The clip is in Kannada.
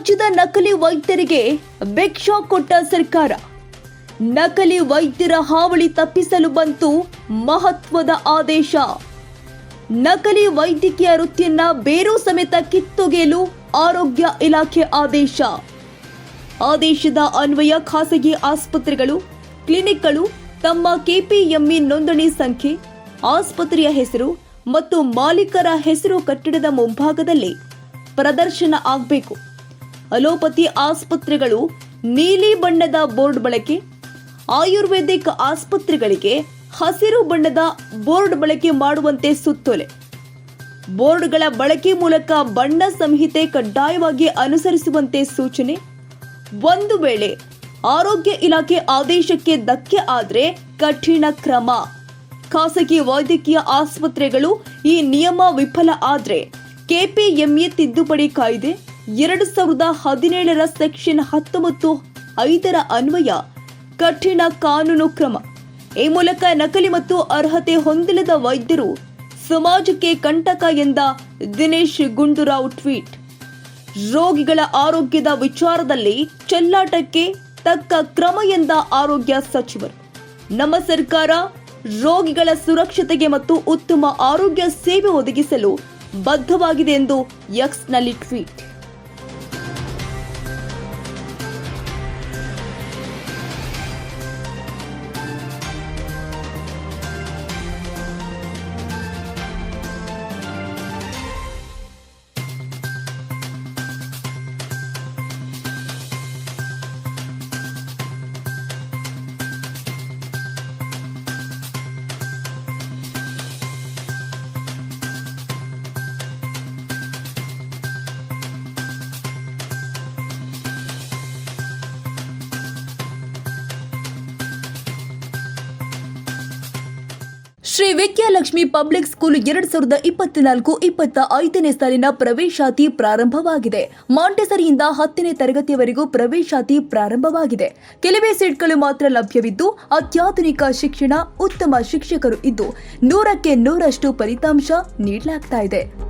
ರಾಜ್ಯದ ನಕಲಿ ವೈದ್ಯರಿಗೆ ಬಿಗ್ ಶಾಕ್ ಕೊಟ್ಟ ಸರ್ಕಾರ. ನಕಲಿ ವೈದ್ಯರ ಹಾವಳಿ ತಪ್ಪಿಸಲು ಬಂತು ಮಹತ್ವದ ಆದೇಶ. ನಕಲಿ ವೈದ್ಯಕೀಯ ವೃತ್ತಿಯನ್ನ ಬೇರು ಸಮೇತ ಕಿತ್ತೊಗೆಯಲು ಆರೋಗ್ಯ ಇಲಾಖೆ ಆದೇಶ. ಆದೇಶದ ಅನ್ವಯ ಖಾಸಗಿ ಆಸ್ಪತ್ರೆಗಳು, ಕ್ಲಿನಿಕ್ಗಳು ತಮ್ಮ ಕೆಪಿಎಂಇ ನೋಂದಣಿ ಸಂಖ್ಯೆ, ಆಸ್ಪತ್ರೆಯ ಹೆಸರು ಮತ್ತು ಮಾಲೀಕರ ಹೆಸರು ಕಟ್ಟಡದ ಮುಂಭಾಗದಲ್ಲಿ ಪ್ರದರ್ಶನ ಆಗಬೇಕು. ಅಲೋಪತಿ ಆಸ್ಪತ್ರೆಗಳು, ನೀಲಿ ಬಣ್ಣದ ಬೋರ್ಡ್ ಬಳಕೆ, ಆಯುರ್ವೇದಿಕ್ ಆಸ್ಪತ್ರೆಗಳಿಗೆ ಹಸಿರು ಬಣ್ಣದ ಬೋರ್ಡ್ ಬಳಕೆ ಮಾಡುವಂತೆ ಸುತ್ತೋಲೆ. ಬೋರ್ಡ್ಗಳ ಬಳಕೆ ಮೂಲಕ ಬಣ್ಣ ಸಂಹಿತೆ ಕಡ್ಡಾಯವಾಗಿ ಅನುಸರಿಸುವಂತೆ ಸೂಚನೆ. ಒಂದು ವೇಳೆ ಆರೋಗ್ಯ ಇಲಾಖೆ ಆದೇಶಕ್ಕೆ ಧಕ್ಕೆ ಆದರೆ ಕಠಿಣ ಕ್ರಮ. ಖಾಸಗಿ ವೈದ್ಯಕೀಯ ಆಸ್ಪತ್ರೆಗಳು ಈ ನಿಯಮ ವಿಫಲ ಆದರೆ ಕೆಪಿಎಂಎ ತಿದ್ದುಪಡಿ ಕಾಯ್ದೆ. ಎರಡು ಸಾವಿರದ ಹದಿನೇಳರ ಸೆಕ್ಷನ್ ಹತ್ತೊಂಬತ್ತು ಐದರ ಅನ್ವಯ ಕಠಿಣ ಕಾನೂನು ಕ್ರಮ. ಈ ಮೂಲಕ ನಕಲಿ ಮತ್ತು ಅರ್ಹತೆ ಹೊಂದಿಲ್ಲದ ವೈದ್ಯರು ಸಮಾಜಕ್ಕೆ ಕಂಟಕ ಎಂದ ದಿನೇಶ್ ಗುಂಡೂರಾವ್ ಟ್ವೀಟ್. ರೋಗಿಗಳ ಆರೋಗ್ಯದ ವಿಚಾರದಲ್ಲಿ ಚೆಲ್ಲಾಟಕ್ಕೆ ತಕ್ಕ ಕ್ರಮ ಎಂದ ಆರೋಗ್ಯ ಸಚಿವರು. ನಮ್ಮ ಸರ್ಕಾರ ರೋಗಿಗಳ ಸುರಕ್ಷತೆಗೆ ಮತ್ತು ಉತ್ತಮ ಆರೋಗ್ಯ ಸೇವೆ ಒದಗಿಸಲು ಬದ್ಧವಾಗಿದೆ ಎಂದು ಎಕ್ಸ್ನಲ್ಲಿ tweet. Shri Vidyalakshmi public school ಎರಡ್ ಸಾವಿರದ ಇಪ್ಪತ್ನಾಲ್ಕು ಇಪ್ಪತ್ತ ಐದನೇ ಸಾಲಿನ ಪ್ರವೇಶಾತಿ ಪ್ರಾರಂಭವಾಗಿದೆ. ಮಾಂಟೆಸರಿಯಿಂದ ಹತ್ತನೇ ತರಗತಿಯವರೆಗೂ ಪ್ರವೇಶಾತಿ ಪ್ರಾರಂಭವಾಗಿದೆ. ಕೆಲವೇ ಸೀಟ್ಗಳು ಮಾತ್ರ ಲಭ್ಯವಿದ್ದು, ಅತ್ಯಾಧುನಿಕ ಶಿಕ್ಷಣ ಉತ್ತಮ ಶಿಕ್ಷಕರು ಇದ್ದು, ನೂರಕ್ಕೆ ನೂರಷ್ಟು ಫಲಿತಾಂಶ ನೀಡಲಾಗ್ತಾ ಇದೆ.